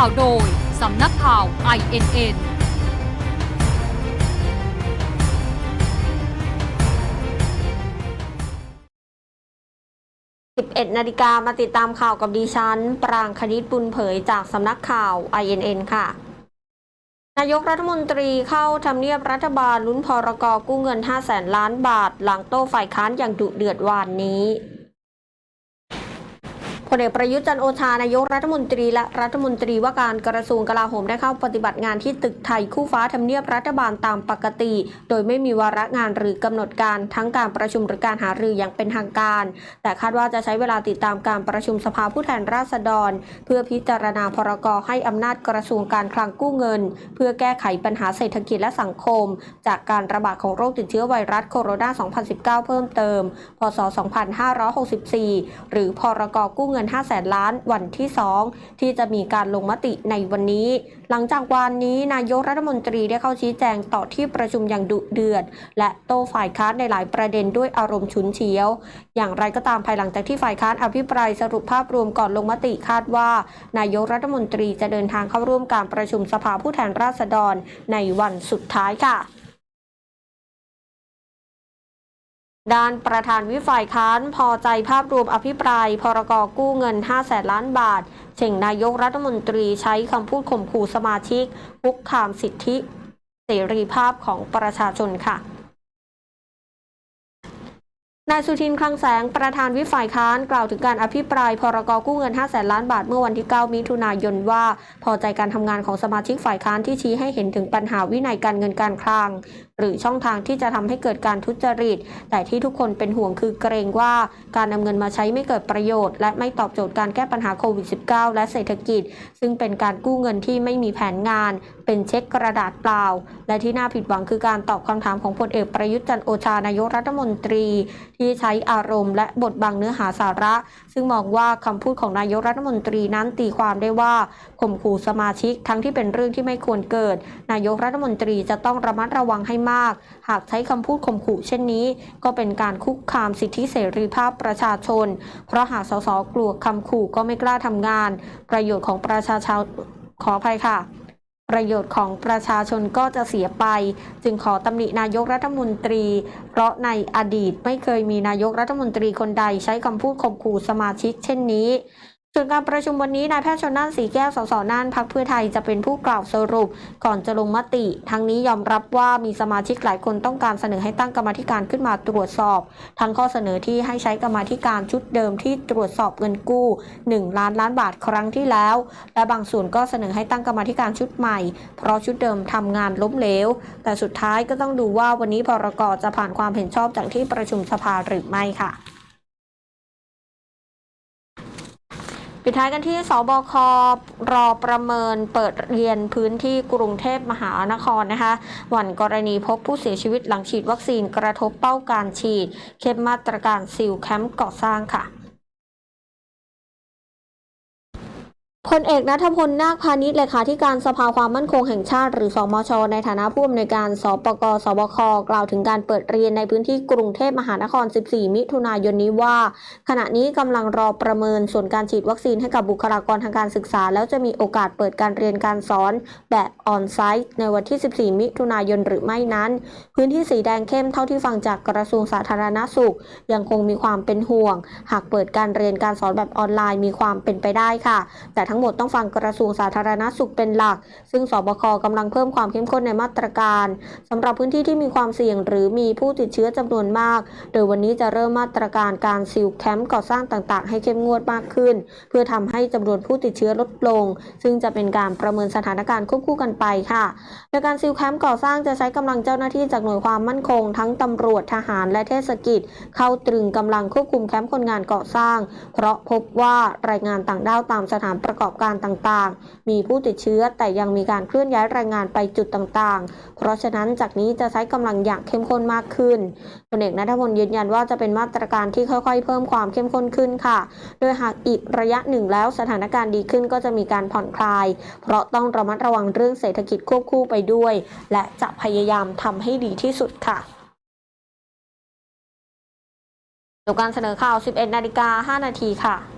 ข่าวโดย สำนักข่าว INN 11นาฬิกามาติดตามข่าวกับดิฉัน ปรางคณิตบุญเผยจากสำนักข่าว INN ค่ะ นายกรัฐมนตรีเข้าทำเนียบรัฐบาลลุ้นพรกกู้เงิน 5 0 0แสนล้านบาท หลังโต้ฝ่ายค้านอย่างดุเดือดวานนี้ พลเอกประยุทธ์จันโอชานายกรัฐมนตรีและรัฐมนตรีว่าการกระทรวงกลาโหมได้เข้าปฏิบัติงานที่ตึกไทยคู่ฟ้าทำเนียบรัฐบาลตามปกติ โดยไม่มีวาระงานหรือกำหนดการทั้งการประชุมหรือการหารืออย่างเป็นทางการ แต่คาดว่าจะใช้เวลาติดตามการประชุมสภาผู้แทนราษฎร เพื่อพิจารณาพรกให้อำนาจกระทรวงการคลังกู้เงิน เพื่อแก้ไขปัญหาเศรษฐกิจและสังคม จากการระบาดของโรคติดเชื้อไวรัสโคโรนา 2019 เพิ่มเติม พศ 2564 หรือพรกกู้เงิน5 0 0แสนล้านวันที่ 2 ที่จะมีการลงมติในวันนี้ หลังจากวันนี้นายกรัฐมนตรีได้เข้าชี้แจงต่อที่ประชุมอย่างดุเดือด และโต้ฝ่ายค้านในหลายประเด็นด้วยอารมณ์ฉุนเฉียว อย่างไรก็ตามภายหลังจากที่ฝ่ายค้านอภิปรายสรุปภาพรวมก่อนลงมติคาดว่า นายกรัฐมนตรีจะเดินทางเข้าร่วมการประชุมสภาผู้แทนราษฎรในวันสุดท้ายค่ะ ด้านประธานวิฝ่ายค้านพอใจภาพรวมอภิปราย พรกกู้เงิน 5 แสนล้านบาท เช่งนายกรัฐมนตรีใช้คำพูดข่มขู่สมาชิกคุกคามสิทธิ เสรีภาพของประชาชนค่ะ นายสุทินคลังแสงประธานวิฝ่ายค้านกล่าวถึงการอภิปรายพรกกู้เงิน5แสนล้านบาทเมื่อวันที่ 9 มิถุนายนว่า พอใจการทำงานของสมาชิกฝ่ายค้านที่ชี้ให้เห็นถึงปัญหาวินัยการเงินการคลัง หรือช่องทางที่จะทำให้เกิดการทุจริต แต่ที่ทุกคนเป็นห่วงคือเกรงว่าการนำเงินมาใช้ไม่เกิดประโยชน์ และไม่ตอบโจทย์การแก้ปัญหาโควิด -19 และเศรษฐกิจ ซึ่งเป็นการกู้เงินที่ไม่มีแผนงาน เป็นเช็คกระดาษเปล่า และที่น่าผิดหวังคือการตอบคำถามของพลเอกประยุทธ์จันทร์โอชานายกรัฐมนตรี ที่ใช้อารมณ์และบทบังเนื้อหาสาระ ซึ่งมองว่าคำพูดของนายกรัฐมนตรีนั้นตีความได้ว่าข่มขู่สมาชิกทั้งที่เป็นเรื่องที่ไม่ควรเกิด นายกรัฐมนตรีจะต้องระมัดระวังให้มาก หากใช้คำพูดข่มขู่เช่นนี้ ก็เป็นการคุกคามสิทธิเสรีภาพประชาชน เพราะหากสสกลัวคำขู่ก็ไม่กล้าทำงาน ประโยชน์ของประชาชนขออภัยค่ะ ประโยชน์ของประชาชนก็จะเสียไป จึงขอตำหนินายกรัฐมนตรี เพราะในอดีตไม่เคยมีนายกรัฐมนตรีคนใดใช้คำพูดข่มขู่สมาชิกเช่นนี้ ส่วนการประชุมวันนี้นายแพทย์ชนน่านสีแก้วสสน่านพักเพื่อไทยจะเป็นผู้กล่าวสรุป ก่อนจะลงมติ ทั้งนี้ยอมรับว่ามีสมาชิกหลายคนต้องการเสนอให้ตั้งกรรมธิการขึ้นมาตรวจสอบ ทั้งข้อเสนอที่ให้ใช้กรรมธิการชุดเดิมที่ตรวจสอบเงินกู้ 1 ล้านล้านบาทครั้งที่แล้ว และบางส่วนก็เสนอให้ตั้งกรรมธิการชุดใหม่ เพราะชุดเดิมทำงานล้มเหลว แต่สุดท้ายก็ต้องดูว่าวันนี้พรกจะผ่านความเห็นชอบจากที่ประชุมสภาหรือไม่ค่ะ ปิดท้ายกันที่สบครอประเมินเปิดเรียนพื้นที่กรุงเทพมหานครนะคะวันกรณีพบผู้เสียชีวิตหลังฉีดวัคซีนกระทบเป้าการฉีด เข้มมาตรการซิลแคมป์ก่อสร้างค่ะ พลเอกนัทพลนาคพาณิชย์เลขาธิการสภาความมั่นคงแห่งชาติ หรือสมช ในฐานะผู้อำนวยการสปกสบคกล่าวถึงการเปิดเรียนในพื้นที่กรุงเทพมหานคร 14 มิถุนายนนี้ว่า ขณะนี้กำลังรอประเมินส่วนการฉีดวัคซีนให้กับบุคลากรทางการศึกษา แล้วจะมีโอกาสเปิดการเรียนการสอนแบบออนไซต์ในวันที่ 14 มิถุนายนหรือไม่นั้น พื้นที่สีแดงเข้มเท่าที่ฟังจากกระทรวงสาธารณสุข ยังคงมีความเป็นห่วง หากเปิดการเรียนการสอนแบบออนไลน์มีความเป็นไปได้ค่ะ แต่ทั้งหมดต้องฟังกระทรวงสาธารณสุขเป็นหลัก ซึ่งสบคกำลังเพิ่มความเข้มข้นในมาตรการสำหรับพื้นที่ที่มีความเสี่ยง หรือมีผู้ติดเชื้อจำนวนมาก โดยวันนี้จะเริ่มมาตรการการซิลแคมป์ก่อสร้างต่าง ๆ ให้เข้มงวดมากขึ้น เพื่อทำให้จำนวนผู้ติดเชื้อลดลง ซึ่งจะเป็นการประเมินสถานการณ์ควบคู่กันไปค่ะโดยการซิลแคมป์ก่อสร้างจะใช้กำลังเจ้าหน้าที่จากหน่วยความมั่นคง ทั้งตำรวจทหารและเทศกิจ เข้าตรึงกำลังควบคุมแคมป์คนงานก่อสร้าง เพราะพบว่ารายงานต่างด้าวตามสถานประกอบการต่างๆ มีผู้ติดเชื้อแต่ยังมีการเคลื่อนย้ายแรงงานไปจุดต่างๆ เพราะฉะนั้นจากนี้จะใช้กำลังอย่างเข้มข้นมากขึ้นพลเอกนัทพลยืนยันว่าจะเป็นมาตรการที่ค่อยๆ เพิ่มความเข้มข้นขึ้นค่ะ โดยหากอีกระยะหนึ่งแล้วสถานการณ์ดีขึ้นก็จะมีการผ่อนคลาย เพราะต้องระมัดระวังเรื่องเศรษฐกิจควบคู่ไปด้วย และจะพยายามทำให้ดีที่สุดค่ะจบการเสนอข่าว 11 นาฬิกา 5 นาทีค่ะ